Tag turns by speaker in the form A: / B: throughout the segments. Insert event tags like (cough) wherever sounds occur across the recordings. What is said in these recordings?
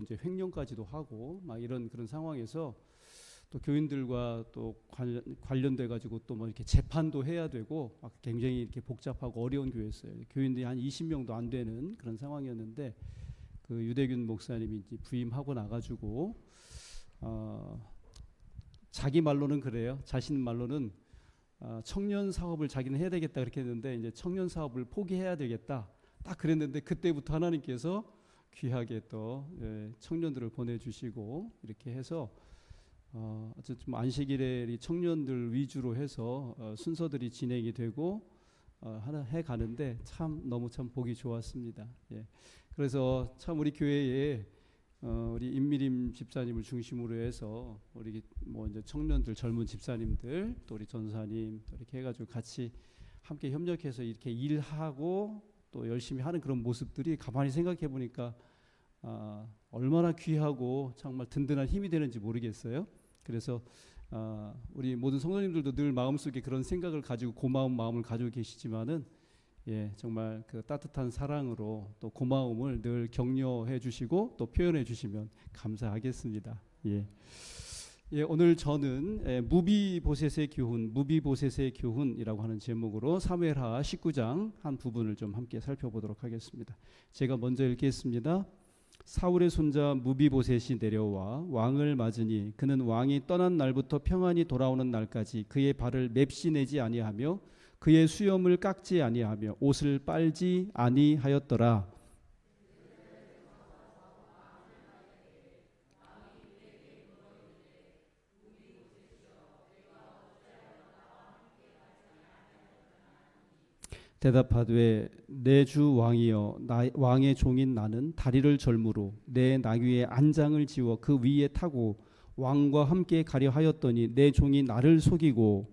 A: 이제 횡령까지도 하고 막 이런 그런 상황에서 또 교인들과 또 관련, 관련 돼 가지고 또 뭐 이렇게 재판도 해야 되고 막 굉장히 이렇게 복잡하고 어려운 교회였어요. 교인들이 한 20명도 안 되는 그런 상황이었는데 그 유대균 목사님이 이제 부임하고 나가지고 어, 자기 말로는 그래요. 자신 말로는 어, 청년 사업을 자기는 해야 되겠다 그렇게 했는데 이제 청년 사업을 포기해야 되겠다 딱 그랬는데 그때부터 하나님께서 귀하게 또 예, 청년들을 보내주시고 이렇게 해서 어, 어쨌든 안식일에 청년들 위주로 해서 어, 순서들이 진행이 되고 어, 하나 해 가는데 참 너무 참 보기 좋았습니다. 예. 그래서 참 우리 교회에 어, 우리 임미림 집사님을 중심으로 해서 우리 뭐 이제 청년들 젊은 집사님들 또 우리 전사님 또 이렇게 해가지고 같이 함께 협력해서 이렇게 일하고 또 열심히 하는 그런 모습들이 가만히 생각해 보니까 아, 얼마나 귀하고 정말 든든한 힘이 되는지 모르겠어요. 그래서 아, 우리 모든 성도님들도 늘 마음속에 그런 생각을 가지고 고마운 마음을 가지고 계시지만은 예, 정말 그 따뜻한 사랑으로 또 고마움을 늘 격려해 주시고 또 표현해 주시면 감사하겠습니다. 예. 예, 오늘 저는 예, 무비보셋의 교훈, 무비보셋의 교훈이라고 하는 제목으로 사무엘하 19장 한 부분을 좀 함께 살펴보도록 하겠습니다. 제가 먼저 읽겠습니다. 사울의 손자 무비보셋이 내려와 왕을 맞으니 그는 왕이 떠난 날부터 평안히 돌아오는 날까지 그의 발을 맵시 내지 아니하며 그의 수염을 깎지 아니하며 옷을 빨지 아니하였더라. 대답하되 내 주 왕이여 나, 왕의 종인 나는 다리를 절무로 내 나귀의 안장을 지워 그 위에 타고 왕과 함께 가려 하였더니 내 종이 나를 속이고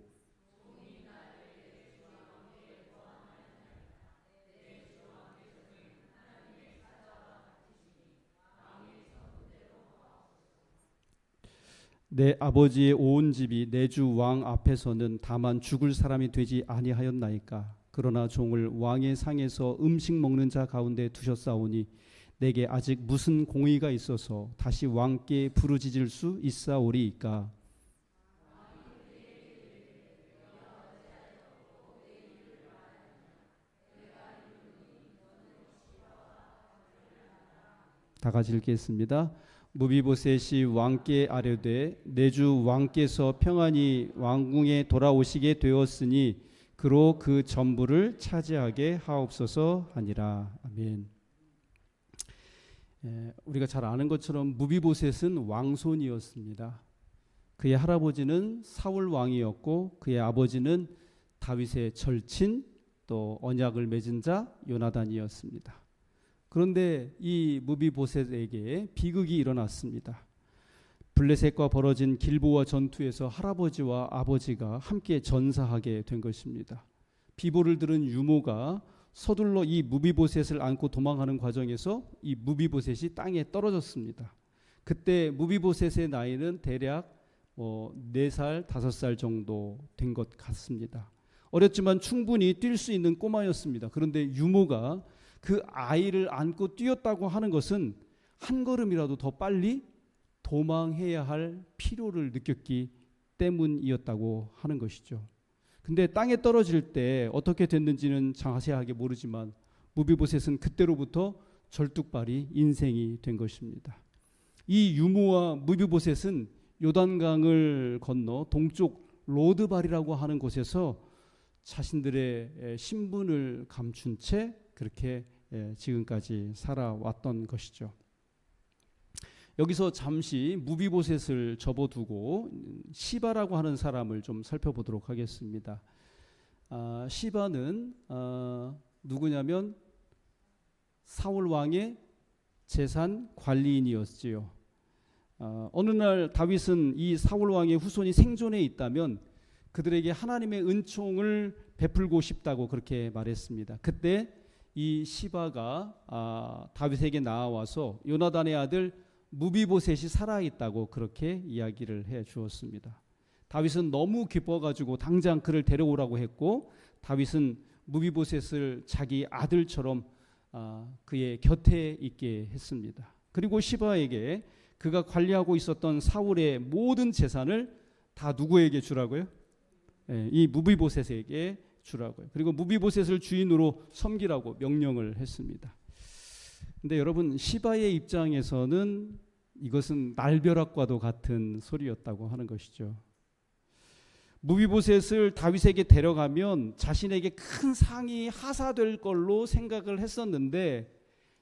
A: 내 아버지의 온 집이 내 주 왕 앞에서는 다만 죽을 사람이 되지 아니하였나이까 그러나 종을 왕의 상에서 음식 먹는 자 가운데 두셨사오니 내게 아직 무슨 공의가 있어서 다시 왕께 부르짖을 수 있사오리이까 다 같이 읽겠습니다. 무비보셋이 왕께 아뢰되 내주 왕께서 평안히 왕궁에 돌아오시게 되었으니 그로 그 전부를 차지하게 하옵소서 하니라 아멘. 예, 우리가 잘 아는 것처럼 무비보셋은 왕손이었습니다. 그의 할아버지는 사울 왕이었고 그의 아버지는 다윗의 절친 또 언약을 맺은 자 요나단이었습니다. 그런데 이 무비보셋에게 비극이 일어났습니다. 블레셋과 벌어진 길보와 전투에서 할아버지와 아버지가 함께 전사하게 된 것입니다. 비보를 들은 유모가 서둘러 이 무비보셋을 안고 도망하는 과정에서 이 무비보셋이 땅에 떨어졌습니다. 그때 무비보셋의 나이는 대략 뭐 4살, 5살 정도 된 것 같습니다. 어렸지만 충분히 뛸 수 있는 꼬마였습니다. 그런데 유모가 그 아이를 안고 뛰었다고 하는 것은 한 걸음이라도 더 빨리 도망해야 할 필요를 느꼈기 때문이었다고 하는 것이죠. 근데 땅에 떨어질 때 어떻게 됐는지는 자세하게 모르지만 무비보셋은 그때로부터 절뚝발이 인생이 된 것입니다. 이 유모와 무비보셋은 요단강을 건너 동쪽 로드발이라고 하는 곳에서 자신들의 신분을 감춘 채 그렇게 지금까지 살아왔던 것이죠. 여기서 잠시 무비보셋을 접어두고 시바라고 하는 사람을 좀 살펴보도록 하겠습니다. 아, 시바는 아, 누구냐면 사울 왕의 재산 관리인이었지요. 아, 어느 날 다윗은 이 사울 왕의 후손이 생존해 있다면 그들에게 하나님의 은총을 베풀고 싶다고 그렇게 말했습니다. 그때 이 시바가 아, 다윗에게 나와서 요나단의 아들 무비보셋이 살아 있다고 그렇게 이야기를 해 주었습니다. 다윗은 너무 기뻐 가지고 당장 그를 데려오라고 했고 다윗은 무비보셋을 자기 아들처럼 아, 그의 곁에 있게 했습니다. 그리고 시바에게 그가 관리하고 있었던 사울의 모든 재산을 다 누구에게 주라고요? 예, 이 무비보셋에게 주라고요. 그리고 무비보셋을 주인으로 섬기라고 명령을 했습니다. 근데 여러분 시바의 입장에서는 이것은 날벼락과도 같은 소리였다고 하는 것이죠. 무비보셋을 다윗에게 데려가면 자신에게 큰 상이 하사될 걸로 생각을 했었는데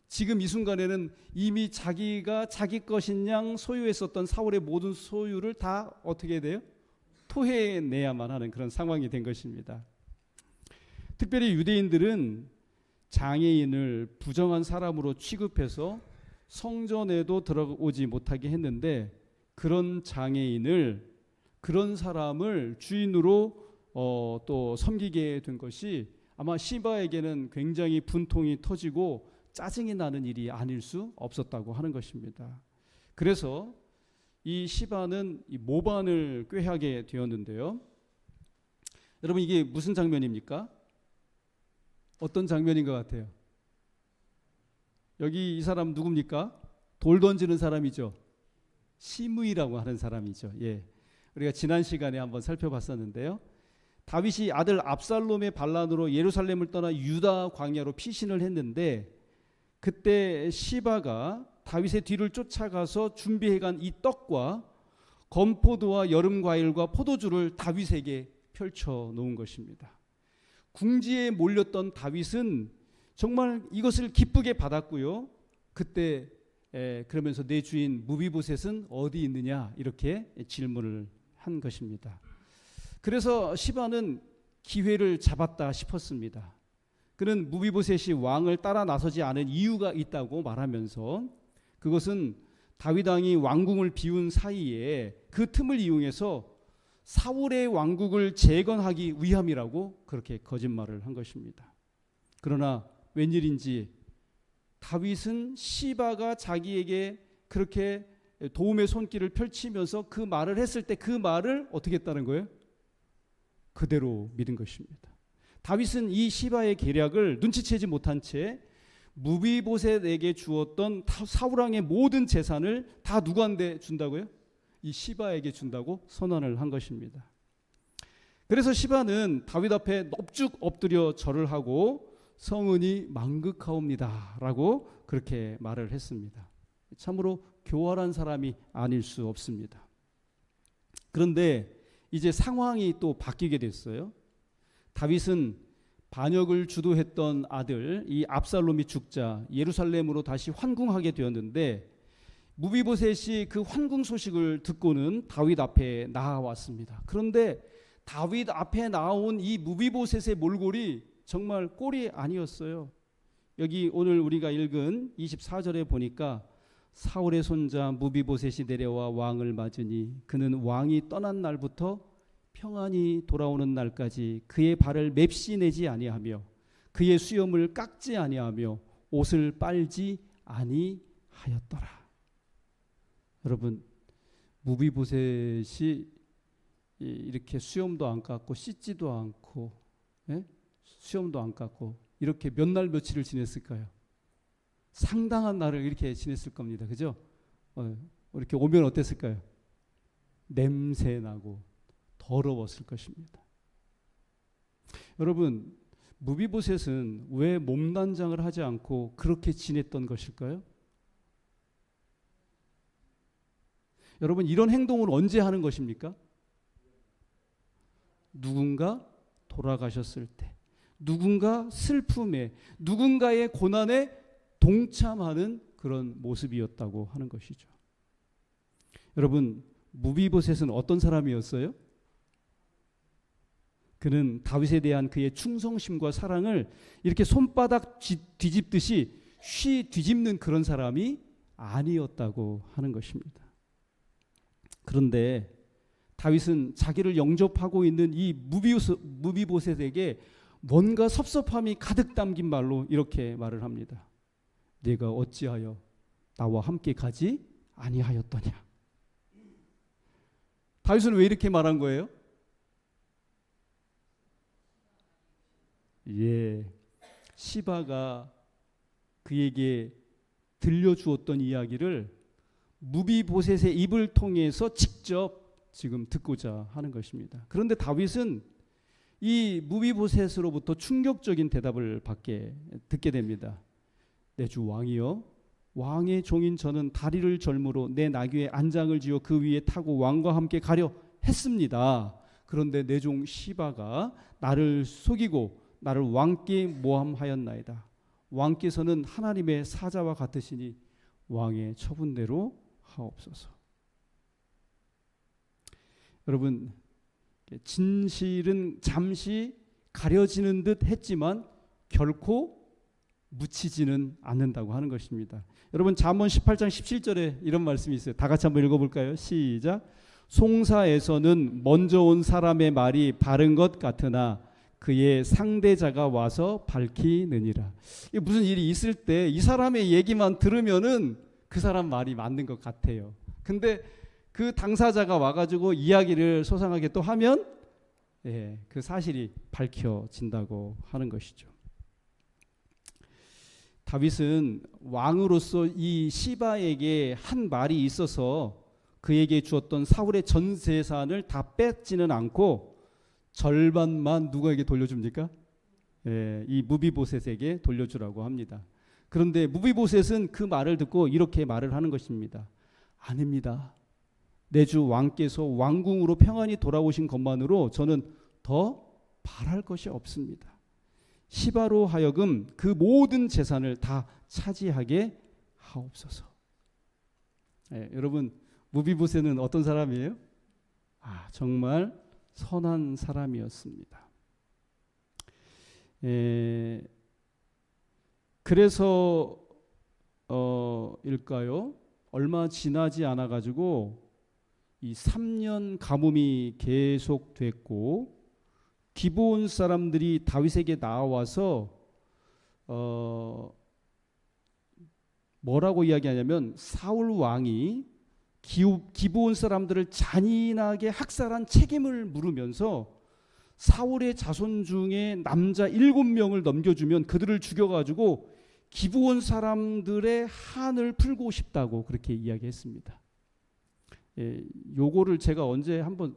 A: 지금 이 순간에는 이미 자기가 자기 것인 양 소유했었던 사울의 모든 소유를 다 어떻게 돼요? 토해내야만 하는 그런 상황이 된 것입니다. 특별히 유대인들은 장애인을 부정한 사람으로 취급해서 성전에도 들어오지 못하게 했는데 그런 장애인을 그런 사람을 주인으로 어, 또 섬기게 된 것이 아마 시바에게는 굉장히 분통이 터지고 짜증이 나는 일이 아닐 수 없었다고 하는 것입니다. 그래서 이 시바는 이 모반을 꾀하게 되었는데요. 여러분 이게 무슨 장면입니까? 어떤 장면인 것 같아요? 여기 이 사람 누굽니까? 돌 던지는 사람이죠. 시므이라고 하는 사람이죠. 예. 우리가 지난 시간에 한번 살펴봤었는데요. 다윗이 아들 압살롬의 반란으로 예루살렘을 떠나 유다 광야로 피신을 했는데 그때 시바가 다윗의 뒤를 쫓아가서 준비해간 이 떡과 건포도와 여름 과일과 포도주를 다윗에게 펼쳐 놓은 것입니다. 궁지에 몰렸던 다윗은 정말 이것을 기쁘게 받았고요. 그때 에, 그러면서 내 주인 무비보셋은 어디 있느냐 이렇게 질문을 한 것입니다. 그래서 시바는 기회를 잡았다 싶었습니다. 그는 무비보셋이 왕을 따라 나서지 않은 이유가 있다고 말하면서 그것은 다윗 왕이 왕궁을 비운 사이에 그 틈을 이용해서 사울의 왕국을 재건하기 위함이라고 그렇게 거짓말을 한 것입니다. 그러나 웬일인지 다윗은 시바가 자기에게 그렇게 도움의 손길을 펼치면서 그 말을 했을 때 그 말을 어떻게 했다는 거예요? 그대로 믿은 것입니다. 다윗은 이 시바의 계략을 눈치채지 못한 채 무비보셋에게 주었던 사울 왕의 모든 재산을 다 누구한테 준다고요? 이 시바에게 준다고 선언을 한 것입니다. 그래서 시바는 다윗 앞에 넙죽 엎드려 절을 하고 성은이 망극하옵니다라고 그렇게 말을 했습니다. 참으로 교활한 사람이 아닐 수 없습니다. 그런데 이제 상황이 또 바뀌게 됐어요. 다윗은 반역을 주도했던 아들 이 압살롬이 죽자 예루살렘으로 다시 환궁하게 되었는데 무비보셋이 그 환궁 소식을 듣고는 다윗 앞에 나아왔습니다. 그런데 다윗 앞에 나온 이 무비보셋의 몰골이 정말 꼴이 아니었어요. 여기 오늘 우리가 읽은 24절에 보니까 사울의 손자 무비보셋이 내려와 왕을 맞으니 그는 왕이 떠난 날부터 평안히 돌아오는 날까지 그의 발을 맵시 내지 아니하며 그의 수염을 깎지 아니하며 옷을 빨지 아니하였더라. 여러분 무비보셋이 이렇게 수염도 안 깎고 씻지도 않고 예? 수염도 안 깎고 이렇게 몇 날 며칠을 지냈을까요? 상당한 날을 이렇게 지냈을 겁니다. 그죠? 어, 이렇게 오면 어땠을까요? 냄새 나고 더러웠을 것입니다. 여러분, 무비보셋은 왜 몸단장을 하지 않고 그렇게 지냈던 것일까요? 여러분, 이런 행동을 언제 하는 것입니까? 누군가 돌아가셨을 때, 누군가 슬픔에, 누군가의 고난에 동참하는 그런 모습이었다고 하는 것이죠. 여러분, 무비보셋은 어떤 사람이었어요? 그는 다윗에 대한 그의 충성심과 사랑을 이렇게 손바닥 뒤집듯이 쉬 뒤집는 그런 사람이 아니었다고 하는 것입니다. 그런데 다윗은 자기를 영접하고 있는 이 무비보셋에게 뭔가 섭섭함이 가득 담긴 말로 이렇게 말을 합니다. 네가 어찌하여 나와 함께 가지 아니하였더냐? 다윗은 왜 이렇게 말한 거예요? 예, 시바가 그에게 들려주었던 이야기를 무비보셋의 입을 통해서 직접 지금 듣고자 하는 것입니다. 그런데 다윗은 이 무비보셋으로부터 충격적인 대답을 받게 듣게 됩니다. 내 주 왕이여 왕의 종인 저는 다리를 절므로 내 나귀에 안장을 지어 그 위에 타고 왕과 함께 가려 했습니다. 그런데 내 종 시바가 나를 속이고 나를 왕께 모함하였나이다. 왕께서는 하나님의 사자와 같으시니 왕의 처분대로 하옵소서. 여러분 진실은 잠시 가려지는 듯 했지만 결코 묻히지는 않는다고 하는 것입니다. 여러분 잠언 18장 17절에 이런 말씀이 있어요. 다 같이 한번 읽어 볼까요? 시작. 송사에서는 먼저 온 사람의 말이 바른 것 같으나 그의 상대자가 와서 밝히느니라. 이게 무슨 일이 있을 때 이 사람의 얘기만 들으면은 그 사람 말이 맞는 것 같아요. 근데 그 당사자가 와가지고 이야기를 소상하게 또 하면 예, 그 사실이 밝혀진다고 하는 것이죠. 다윗은 왕으로서 이 시바에게 한 말이 있어서 그에게 주었던 사울의 전 재산을 다 뺏지는 않고 절반만 누구에게 돌려줍니까? 예, 이 무비보셋에게 돌려주라고 합니다. 그런데 무비보셋은 그 말을 듣고 이렇게 말을 하는 것입니다. 아닙니다. 내 주 왕께서 왕궁으로 평안히 돌아오신 것만으로 저는 더 바랄 것이 없습니다. 시바로 하여금 그 모든 재산을 다 차지하게 하옵소서. 예, 여러분 무비보셋은 어떤 사람이에요? 아 정말 선한 사람이었습니다. 예, 그래서 어 일까요? 얼마 지나지 않아 가지고 이 3년 가뭄이 계속됐고 기브온 사람들이 다윗에게 나와서 어 뭐라고 이야기하냐면 사울 왕이 기브온 사람들을 잔인하게 학살한 책임을 물으면서 사울의 자손 중에 남자 일곱 명을 넘겨주면 그들을 죽여가지고 기브온 사람들의 한을 풀고 싶다고 그렇게 이야기했습니다. 예, 요거를 제가 언제 한번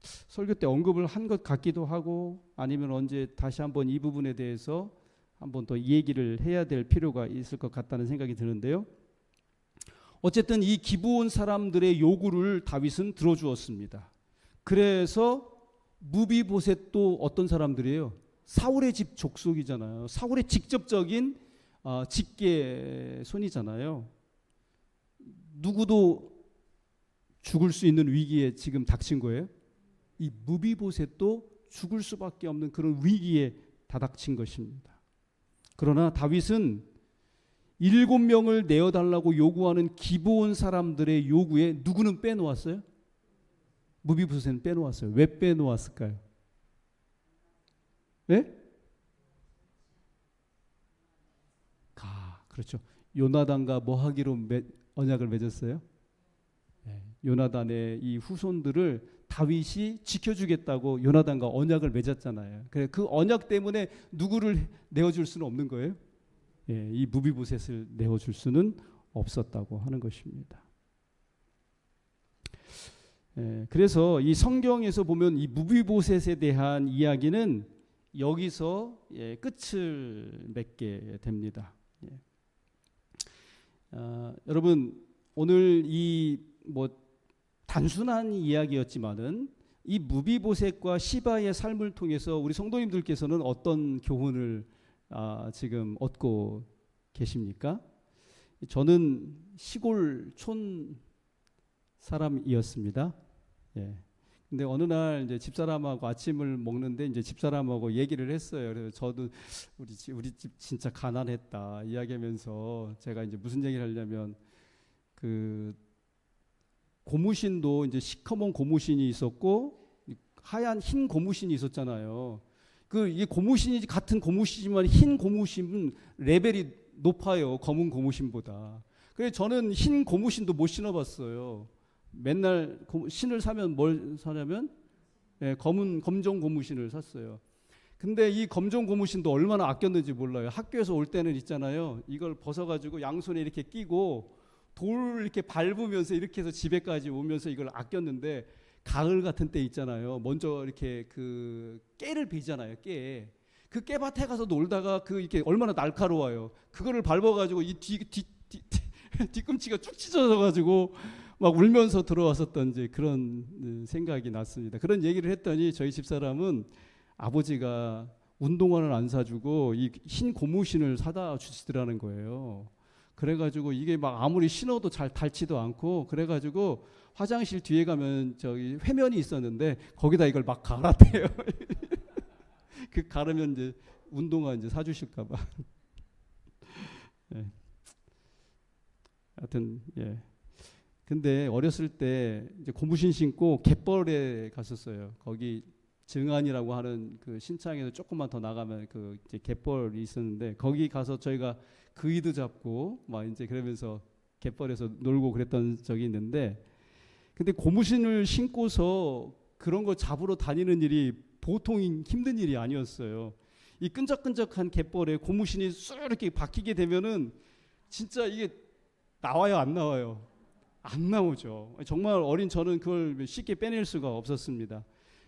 A: 설교 때 언급을 한 것 같기도 하고 아니면 언제 다시 한번 이 부분에 대해서 한번 더 얘기를 해야 될 필요가 있을 것 같다는 생각이 드는데요. 어쨌든 이 기부온 사람들의 요구를 다윗은 들어주었습니다. 그래서 무비보셋도 어떤 사람들이에요? 사울의 집 족속이잖아요. 사울의 직접적인 어, 직계 손이잖아요. 누구도 죽을 수 있는 위기에 지금 닥친 거예요. 이 무비보셋도 죽을 수밖에 없는 그런 위기에 다닥친 것입니다. 그러나 다윗은 일곱 명을 내어달라고 요구하는 기본 사람들의 요구에 누구는 빼놓았어요? 무비보셋은 빼놓았어요. 왜 빼놓았을까요? 네? 가 그렇죠. 요나단과 뭐 하기로 매, 언약을 맺었어요? 네. 요나단의 이 후손들을 다윗이 지켜주겠다고 요나단과 언약을 맺었잖아요. 그래 그 언약 때문에 누구를 내어줄 수는 없는 거예요. 예, 이 무비보셋을 내어줄 수는 없었다고 하는 것입니다. 예, 그래서 이 성경에서 보면 이 무비보셋에 대한 이야기는 여기서 예, 끝을 맺게 됩니다. 예. 아, 여러분 오늘 이 뭐 단순한 이야기였지만은 이 무비보셋과 시바의 삶을 통해서 우리 성도님들께서는 어떤 교훈을 아, 지금 얻고 계십니까? 저는 시골 촌 사람이었습니다. 예. 근데 어느 날 이제 집사람하고 아침을 먹는데 이제 집사람하고 얘기를 했어요. 그래서 저도 우리 집 우리 집 진짜 가난했다 이야기하면서 제가 이제 무슨 얘기를 하려면 그 고무신도 이제 시커먼 고무신이 있었고 하얀 흰 고무신이 있었잖아요. 그이 고무신이 같은 고무신이지만 흰 고무신은 레벨이 높아요. 검은 고무신보다. 그래서 저는 흰 고무신도 못 신어봤어요. 맨날 신을 사면 뭘 사냐면 예, 검은 검정 고무신을 샀어요. 근데 이 검정 고무신도 얼마나 아꼈는지 몰라요. 학교에서 올 때는 있잖아요. 이걸 벗어가지고 양손에 이렇게 끼고 돌 이렇게 밟으면서 이렇게 해서 집에까지 오면서 이걸 아꼈는데 가을 같은 때 있잖아요. 먼저 이렇게 그 깨를 베잖아요. 깨. 그 깨밭에 가서 놀다가 그 이렇게 얼마나 날카로워요. 그거를 밟아가지고 이 뒤 뒤 뒤 (laughs) 뒤꿈치가 쭉 찢어져가지고 막 울면서 들어왔었던 이제 그런 음, 생각이 났습니다. 그런 얘기를 했더니 저희 집 사람은 아버지가 운동화를 안 사주고 이 흰 고무신을 사다 주시더라는 거예요. 그래가지고 이게 막 아무리 신어도 잘 닳지도 않고 그래가지고 화장실 뒤에 가면 저기 회면이 있었는데 거기다 이걸 막 갈았대요. (laughs) 그 가르면 이제 운동화 이제 사주실까봐. 예. (laughs) 하여튼 예. 근데 어렸을 때 이제 고무신 신고 갯벌에 갔었어요. 거기 증안이라고 하는 그 신창에서 조금만 더 나가면 그 이제 갯벌이 있었는데 거기 가서 저희가 그이도 잡고 막 이제 그러면서 갯벌에서 놀고 그랬던 적이 있는데 근데 고무신을 신고서 그런 거 잡으러 다니는 일이 보통 힘든 일이 아니었어요. 이 끈적끈적한 갯벌에 고무신이 쑥 이렇게 박히게 되면은 진짜 이게 나와요 안 나와요 안 나오죠 정말 어린 저는 그걸 쉽게 빼낼 수가 없었습니다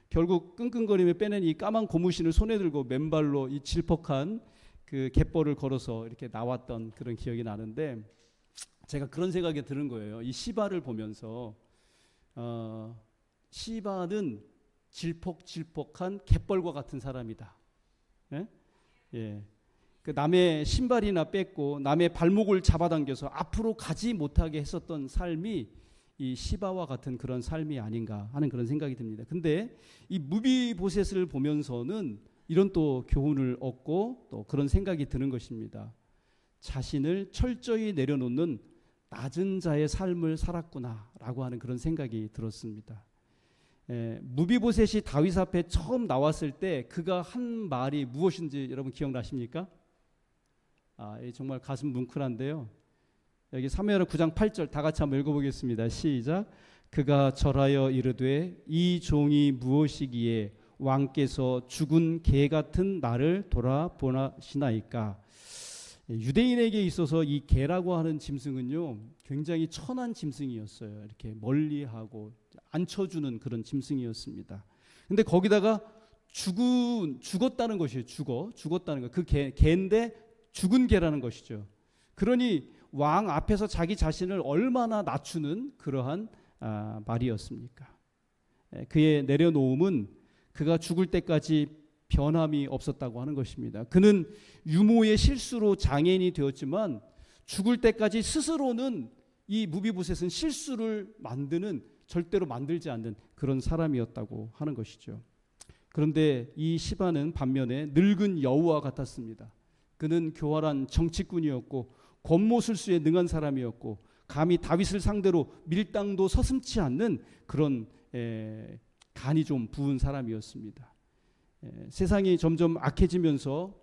A: 결국 끙끙거리며 빼낸 이 까만 고무신을 손에 들고 맨발로 이 질퍽한 그 갯벌을 걸어서 이렇게 나왔던 그런 기억이 나는데 제가 그런 생각이 드는 거예요 이 시바를 보면서 어, 시바는 질퍽질퍽한 갯벌과 같은 사람이다 예? 예. 그 남의 신발이나 뺏고 남의 발목을 잡아당겨서 앞으로 가지 못하게 했었던 삶이 이 시바와 같은 그런 삶이 아닌가 하는 그런 생각이 듭니다. 근데 이 무비보셋을 보면서는 이런 또 교훈을 얻고 또 그런 생각이 드는 것입니다. 자신을 철저히 내려놓는 낮은 자의 삶을 살았구나라고 하는 그런 생각이 들었습니다. 에, 무비보셋이 다윗 앞에 처음 나왔을 때 그가 한 말이 무엇인지 여러분 기억나십니까? 아, 정말 가슴 뭉클한데요. 여기 사무엘 9장 8절 다 같이 한번 읽어보겠습니다. 시작. 그가 절하여 이르되 이 종이 무엇이기에 왕께서 죽은 개 같은 나를 돌아보시나이까. 유대인에게 있어서 이 개라고 하는 짐승은요 굉장히 천한 짐승이었어요. 이렇게 멀리하고 앉혀주는 그런 짐승이었습니다. 근데 거기다가 죽은 죽었다는 것이에요. 죽어 죽었다는 거. 그 개, 개인데 죽은 개라는 것이죠. 그러니 왕 앞에서 자기 자신을 얼마나 낮추는 그러한 아, 말이었습니까? 에, 그의 내려놓음은 그가 죽을 때까지 변함이 없었다고 하는 것입니다. 그는 유모의 실수로 장애인이 되었지만 죽을 때까지 스스로는 이 무비부셋은 실수를 만드는 절대로 만들지 않는 그런 사람이었다고 하는 것이죠. 그런데 이 시바는 반면에 늙은 여우와 같았습니다. 그는 교활한 정치꾼이었고 권모술수에 능한 사람이었고 감히 다윗을 상대로 밀당도 서슴치 않는 그런 에, 간이 좀 부은 사람이었습니다. 에, 세상이 점점 악해지면서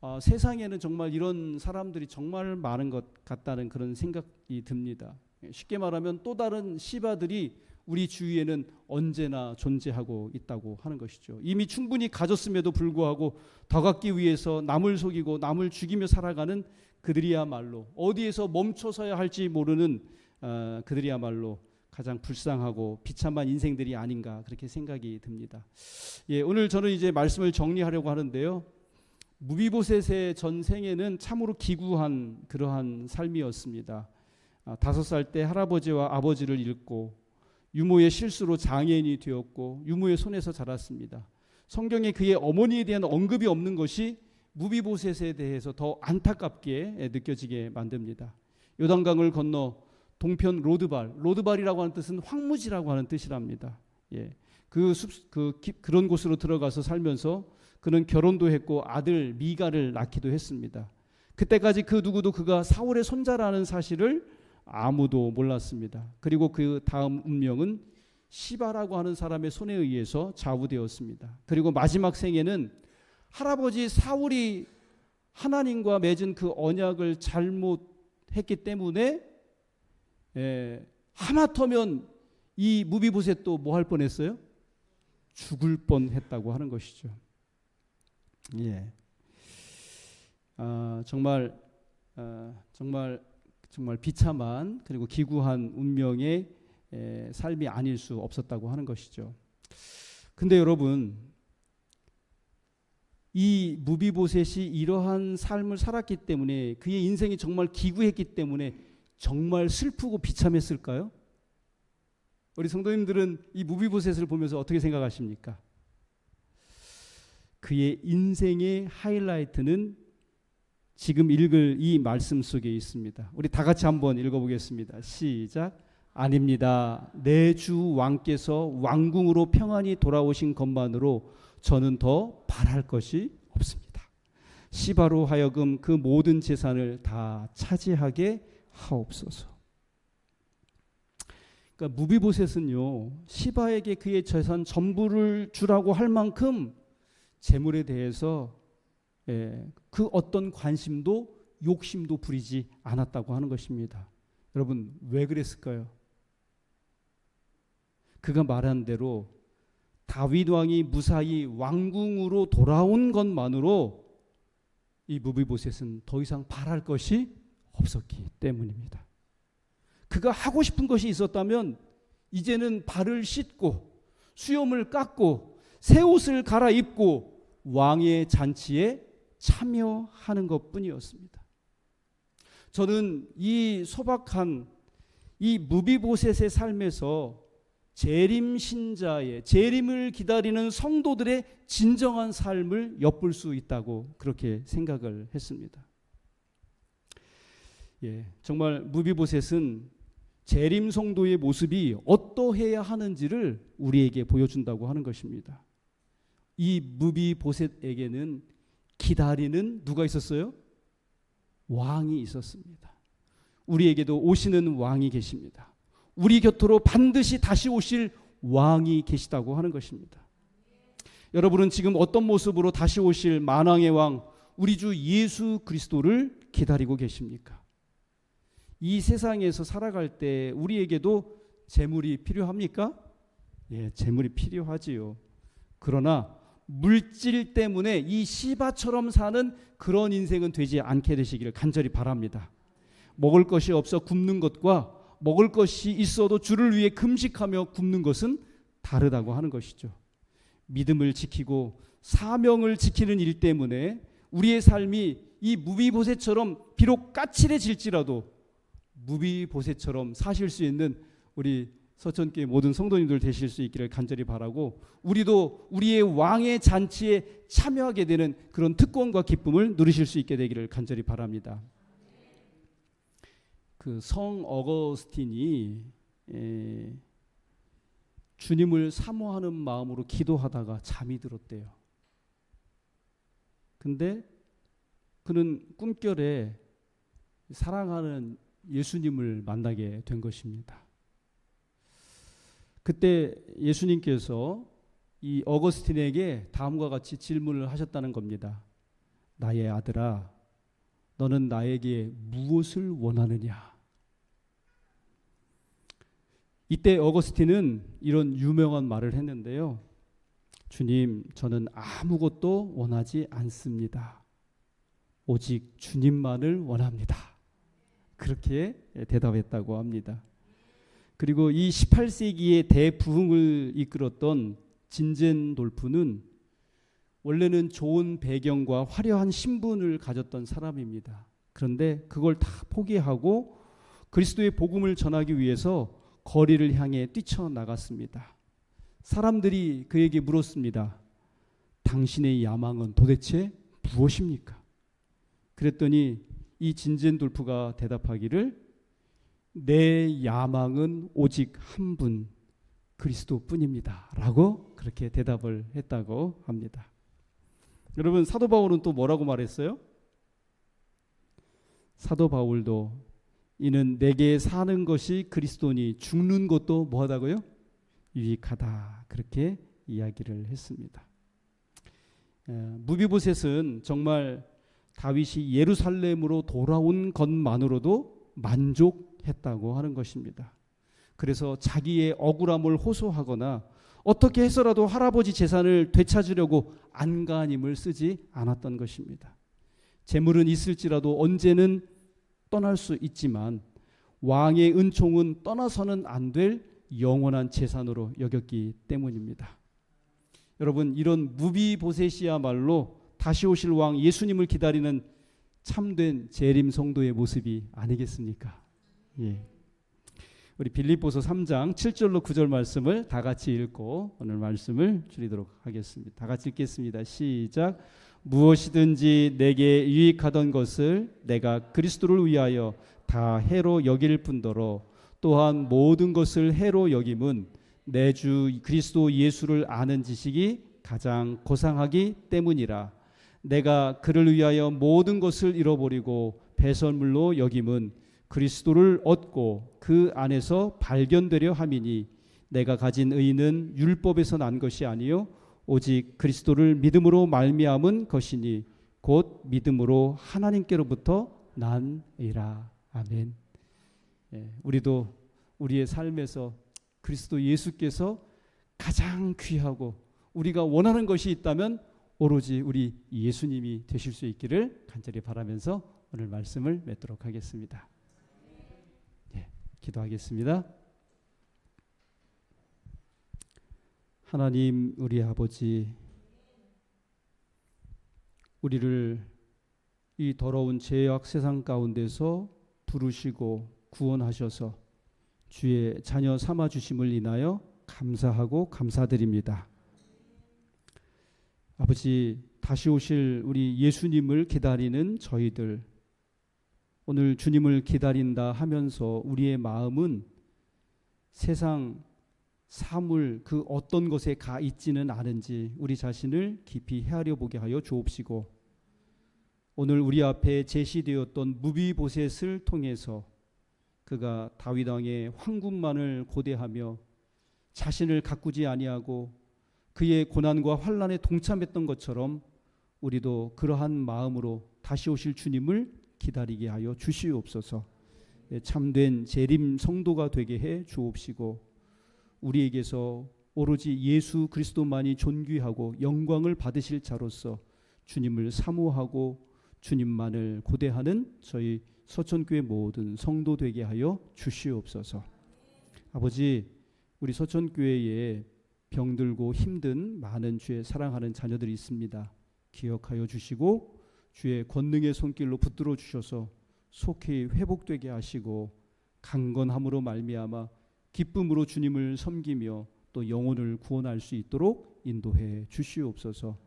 A: 어, 세상에는 정말 이런 사람들이 정말 많은 것 같다는 그런 생각이 듭니다. 쉽게 말하면 또 다른 시바들이 우리 주위에는 언제나 존재하고 있다고 하는 것이죠. 이미 충분히 가졌음에도 불구하고 더 갖기 위해서 남을 속이고 남을 죽이며 살아가는 그들이야말로 어디에서 멈춰서야 할지 모르는 어, 그들이야말로 가장 불쌍하고 비참한 인생들이 아닌가 그렇게 생각이 듭니다. 예, 오늘 저는 이제 말씀을 정리하려고 하는데요. 무비보셋의 전생에는 참으로 기구한 그러한 삶이었습니다. 아, 다섯 살 때 할아버지와 아버지를 잃고 유모의 실수로 장애인이 되었고 유모의 손에서 자랐습니다. 성경에 그의 어머니에 대한 언급이 없는 것이 무비보셋에 대해서 더 안타깝게 느껴지게 만듭니다. 요단강을 건너 동편 로드발, 로드발이라고 하는 뜻은 황무지라고 하는 뜻이랍니다. 예. 그, 숲, 그 기, 그런 곳으로 들어가서 살면서 그는 결혼도 했고 아들 미가를 낳기도 했습니다. 그때까지 그 누구도 그가 사울의 손자라는 사실을 아무도 몰랐습니다. 그리고 그 다음 운명은 시바라고 하는 사람의 손에 의해서 좌우되었습니다. 그리고 마지막 생에는 할아버지 사울이 하나님과 맺은 그 언약을 잘못했기 때문에 예, 하마터면 이 무비보셋도 뭐 할 뻔했어요? 죽을 뻔했다고 하는 것이죠. 예. 아, 정말 아, 정말 정말 비참한 그리고 기구한 운명의 에, 삶이 아닐 수 없었다고 하는 것이죠. 근데 여러분 이 무비보셋이 이러한 삶을 살았기 때문에 그의 인생이 정말 기구했기 때문에 정말 슬프고 비참했을까요? 우리 성도님들은 이 무비보셋을 보면서 어떻게 생각하십니까? 그의 인생의 하이라이트는 지금 읽을 이 말씀 속에 있습니다. 우리 다 같이 한번 읽어보겠습니다. 시작. 아닙니다. 내 주 왕께서 왕궁으로 평안히 돌아오신 것만으로 저는 더 바랄 것이 없습니다. 시바로 하여금 그 모든 재산을 다 차지하게 하옵소서. 그러니까 무비보셋은요 시바에게 그의 재산 전부를 주라고 할 만큼 재물에 대해서 예, 그 어떤 관심도 욕심도 부리지 않았다고 하는 것입니다. 여러분 왜 그랬을까요? 그가 말한 대로 다윗 왕이 무사히 왕궁으로 돌아온 것만으로 이 무비보셋은 더 이상 바랄 것이 없었기 때문입니다. 그가 하고 싶은 것이 있었다면 이제는 발을 씻고 수염을 깎고 새 옷을 갈아입고 왕의 잔치에 참여하는 것 뿐이었습니다. 저는 이 소박한 이 무비보셋의 삶에서 재림 신자의 재림을 기다리는 성도들의 진정한 삶을 엿볼 수 있다고 그렇게 생각을 했습니다. 예, 정말 무비보셋은 재림 성도의 모습이 어떠해야 하는지를 우리에게 보여준다고 하는 것입니다. 이 무비보셋에게는 기다리는 누가 있었어요? 왕이 있었습니다. 우리에게도 오시는 왕이 계십니다. 우리 곁으로 반드시 다시 오실 왕이 계시다고 하는 것입니다. 여러분은 지금 어떤 모습으로 다시 오실 만왕의 왕, 우리 주 예수 그리스도를 기다리고 계십니까? 이 세상에서 살아갈 때 우리에게도 재물이 필요합니까? 예, 재물이 필요하지요. 그러나 물질 때문에 이 시바처럼 사는 그런 인생은 되지 않게 되시기를 간절히 바랍니다. 먹을 것이 없어 굶는 것과 먹을 것이 있어도 주를 위해 금식하며 굶는 것은 다르다고 하는 것이죠. 믿음을 지키고 사명을 지키는 일 때문에 우리의 삶이 이 무비보셋처럼 비록 까칠해질지라도 무비보셋처럼 사실 수 있는 우리 서천교회 모든 성도님들 되실 수 있기를 간절히 바라고 우리도 우리의 왕의 잔치에 참여하게 되는 그런 특권과 기쁨을 누리실 수 있게 되기를 간절히 바랍니다. 그 성 어거스틴이 에, 주님을 사모하는 마음으로 기도하다가 잠이 들었대요. 근데 그는 꿈결에 사랑하는 예수님을 만나게 된 것입니다. 그때 예수님께서 이 어거스틴에게 다음과 같이 질문을 하셨다는 겁니다. 나의 아들아, 너는 나에게 무엇을 원하느냐? 이때 어거스틴은 이런 유명한 말을 했는데요. 주님, 저는 아무것도 원하지 않습니다. 오직 주님만을 원합니다. 그렇게 대답했다고 합니다. 그리고 이 18세기의 대부흥을 이끌었던 진젠 돌프는 원래는 좋은 배경과 화려한 신분을 가졌던 사람입니다. 그런데 그걸 다 포기하고 그리스도의 복음을 전하기 위해서 거리를 향해 뛰쳐나갔습니다. 사람들이 그에게 물었습니다. 당신의 야망은 도대체 무엇입니까? 그랬더니 이 진젠 돌프가 대답하기를 내 야망은 오직 한 분 그리스도뿐입니다. 라고 그렇게 대답을 했다고 합니다. 여러분 사도 바울은 또 뭐라고 말했어요? 사도 바울도 이는 내게 사는 것이 그리스도니 죽는 것도 뭐하다고요? 유익하다. 그렇게 이야기를 했습니다. 무비보셋은 정말 다윗이 예루살렘으로 돌아온 것만으로도 만족 했다고 하는 것입니다. 그래서 자기의 억울함을 호소하거나 어떻게 해서라도 할아버지 재산을 되찾으려고 안간힘을 쓰지 않았던 것입니다. 재물은 있을지라도 언제는 떠날 수 있지만 왕의 은총은 떠나서는 안 될 영원한 재산으로 여겼기 때문입니다. 여러분 이런 무비보셋이야말로 다시 오실 왕 예수님을 기다리는 참된 재림 성도의 모습이 아니겠습니까? 예. 우리 빌립보서 3장 7절로 9절 말씀을 다 같이 읽고 오늘 말씀을 줄이도록 하겠습니다. 다 같이 읽겠습니다. 시작. 무엇이든지 내게 유익하던 것을 내가 그리스도를 위하여 다 해로 여길 뿐더러 또한 모든 것을 해로 여김은 내 주 그리스도 예수를 아는 지식이 가장 고상하기 때문이라 내가 그를 위하여 모든 것을 잃어버리고 배설물로 여김은 그리스도를 얻고 그 안에서 발견되려 함이니 내가 가진 의는 율법에서 난 것이 아니요 오직 그리스도를 믿음으로 말미암은 것이니 곧 믿음으로 하나님께로부터 난이라 아멘. 예, 우리도 우리의 삶에서 그리스도 예수께서 가장 귀하고 우리가 원하는 것이 있다면 오로지 우리 예수님이 되실 수 있기를 간절히 바라면서 오늘 말씀을 맺도록 하겠습니다. 예, 기도하겠습니다. 하나님 우리 아버지 우리를 이 더러운 죄악 세상 가운데서 부르시고 구원하셔서 주의 자녀 삼아 주심을 인하여 감사하고 감사드립니다. 아버지 다시 오실 우리 예수님을 기다리는 저희들 오늘 주님을 기다린다 하면서 우리의 마음은 세상 사물 그 어떤 것에 가 있지는 않은지 우리 자신을 깊이 헤아려 보게 하여 주옵시고 오늘 우리 앞에 제시되었던 무비보셋을 통해서 그가 다윗 왕의 황궁만을 고대하며 자신을 가꾸지 아니하고 그의 고난과 환란에 동참했던 것처럼 우리도 그러한 마음으로 다시 오실 주님을 기다리게 하여 주시옵소서. 예, 참된 재림 성도가 되게 해 주옵시고 우리에게서 오로지 예수 그리스도만이 존귀하고 영광을 받으실 자로서 주님을 사모하고 주님만을 고대하는 저희 서천교회 모든 성도 되게 하여 주시옵소서. 아버지, 우리 서천교회에 병들고 힘든 많은 주의 사랑하는 자녀들이 있습니다. 기억하여 주시고 주의 권능의 손길로 붙들어 주셔서 속히 회복되게 하시고 강건함으로 말미암아 기쁨으로 주님을 섬기며 또 영혼을 구원할 수 있도록 인도해 주시옵소서.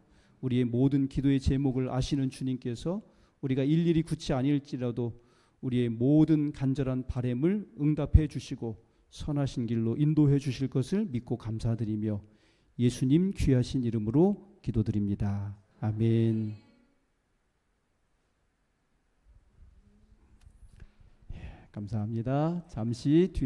A: 우리의 모든 기도의 제목을 아시는 주님께서 우리가 일일이 굳지 아니할지라도 우리의 모든 간절한 바램을 응답해 주시고 선하신 길로 인도해 주실 것을 믿고 감사드리며 예수님 귀하신 이름으로 기도드립니다. 아멘. 감사합니다. 잠시 뒤